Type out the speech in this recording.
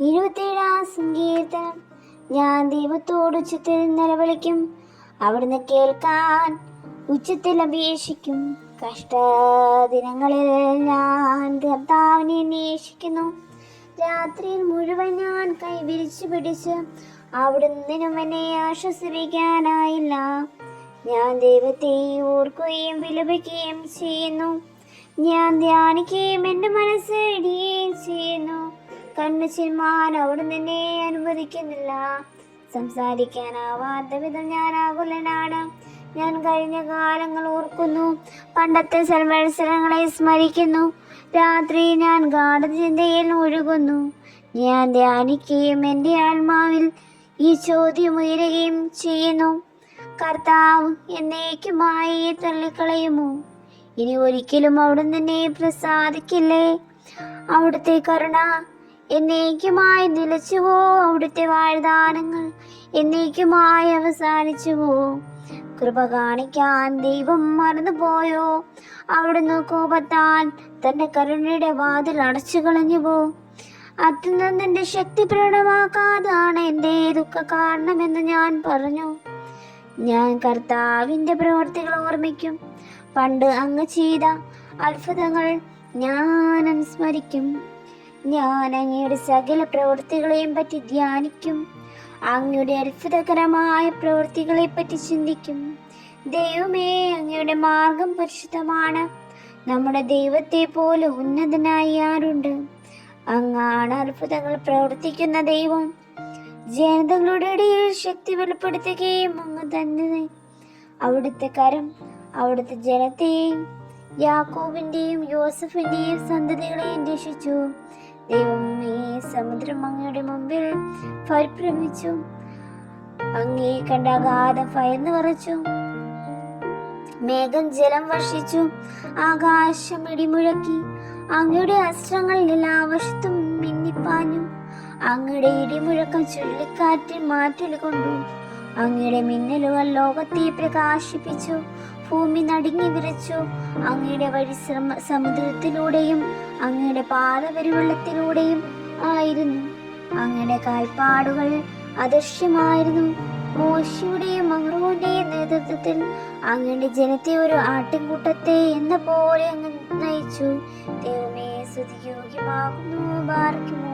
ഇരുപത്തിയേഴാം സങ്കീർത്തനം. ഞാൻ ദൈവത്തോട് ഉച്ചത്തിൽ നിലവിളിക്കും. അവിടുന്ന് കേൾക്കാൻ ഉച്ചത്തിൽ അപേക്ഷിക്കും. കഷ്ടദിനങ്ങളിൽ ഞാൻ കർത്താവിനെ അന്വേഷിക്കുന്നു. രാത്രിയിൽ മുഴുവൻ ഞാൻ കൈ വിരിച്ചു പിടിച്ച് അവിടുന്നിനും എന്നെ ആശ്വസിപ്പിക്കാനായില്ല. ഞാൻ ദൈവത്തെ ഓർക്കുകയും വിലപിക്കുകയും ചെയ്യുന്നു. ഞാൻ ധ്യാനിക്കുകയും എന്റെ മനസ്സ് ഇടുകയും ചെയ്യുന്നു. കണ്ണു ചിന്മാൻ അവിടുന്ന് എന്നെ അനുവദിക്കുന്നില്ല. സംസാരിക്കാനാവാത്ത വിധം ഞാൻ ആകുലനാണ്. ഞാൻ കഴിഞ്ഞ കാലങ്ങൾ ഓർക്കുന്നു. പണ്ടത്തെ സൽമത്സരങ്ങളെ സ്മരിക്കുന്നു. രാത്രി ഞാൻ ഗാഠചിന്തയിൽ ഒഴുകുന്നു ഞാൻ ധ്യാനിക്കുകയും എന്റെ ആത്മാവിൽ ഈ ചോദ്യം ഉയരുകയും ചെയ്യുന്നു. കർത്താവ് എന്നേക്കുമായി തള്ളിക്കളയുമോ? ഇനി ഒരിക്കലും അവിടുന്ന് എന്നെ പ്രസാദിക്കില്ലേ? അവിടുത്തെ കരുണ എന്നേക്കുമായി നിലച്ചുവോ അവിടുത്തെ വാഴ്ദാനങ്ങൾ. എന്നേക്കുമായി അവസാനിച്ചുവോ കൃപ കാണിക്കാൻ ദൈവം മറന്നുപോയോ? അവിടുന്ന് കോപത്താൻ തന്റെ കരുണയുടെ വാതിൽ അടച്ചു കളഞ്ഞുവോ പോ എന്റെ ശക്തി പ്രകടമാക്കാതാണ് എന്റെ ദുഃഖ കാരണമെന്ന് ഞാൻ പറഞ്ഞു. ഞാൻ കർത്താവിന്റെ പ്രവർത്തികൾ ഓർമ്മിക്കും. പണ്ട് അങ്ങ് ചെയ്ത അത്ഭുതങ്ങൾ ഞാൻ അനുസ്മരിക്കും ഞാൻ അങ്ങയുടെ സകല പ്രവൃത്തികളെയും പറ്റി ധ്യാനിക്കും. അങ്ങയുടെ അത്ഭുതകരമായ പ്രവൃത്തികളെ പറ്റി ചിന്തിക്കും. ദൈവമേ അങ്ങയുടെ മാർഗം പരിശുദ്ധമാണ്. നമ്മുടെ ദൈവത്തെ പോലെ ഉന്നതനായി ആരുണ്ട്? അങ്ങാണ് അത്ഭുതങ്ങൾ പ്രവർത്തിക്കുന്ന ദൈവം. ജനതകളുടെ ഇടയിൽ ശക്തി വെളിപ്പെടുത്തുകയും അങ്ങ് തന്നെ. അവിടുത്തെ കരം അവിടുത്തെ ജനത്തെയും യാക്കോബിന്റെയും യോസഫിന്റെയും സന്തതികളെയും രക്ഷിച്ചു. ദൈവം ഈ സമുദ്രം അങ്ങയുടെ മുമ്പിൽ പരിഭ്രമിച്ചു. അങ്ങേ കണ്ട അഗാധം ഭയന്ന് പറച്ചു മേഘം ജലം വർഷിച്ചു. ആകാശം ഇടിമുഴക്കി. അങ്ങയുടെ അസ്ത്രങ്ങൾ എല്ലാവശത്തും മിന്നിപ്പാഞ്ഞു. അങ്ങയുടെ ഇടിമുഴക്കം ചുഴലിക്കാറ്റിൽ മാറ്റൽ കൊണ്ടു. അങ്ങയുടെ മിന്നലുകൾ ലോകത്തെ പ്രകാശിപ്പിച്ചു ഭൂമി നടുങ്ങി വിറച്ചു. അങ്ങയുടെ വഴി സമുദ്രത്തിലൂടെയും അങ്ങയുടെ പാതപരിവെള്ളത്തിലൂടെയും ആയിരുന്നു. അങ്ങയുടെ കാൽപ്പാടുകൾ അദൃശ്യമായിരുന്നു. മോശയുടെയും അഹ്റോന്റെയും നേതൃത്വത്തിൽ അങ്ങയുടെ ജനത്തെ ഒരു ആട്ടിൻകൂട്ടത്തെ എന്ന പോലെ അങ്ങ് നയിച്ചു. ദൈവമേ സ്തുതിയോഗ്യമാകുന്നു ബാർക്കും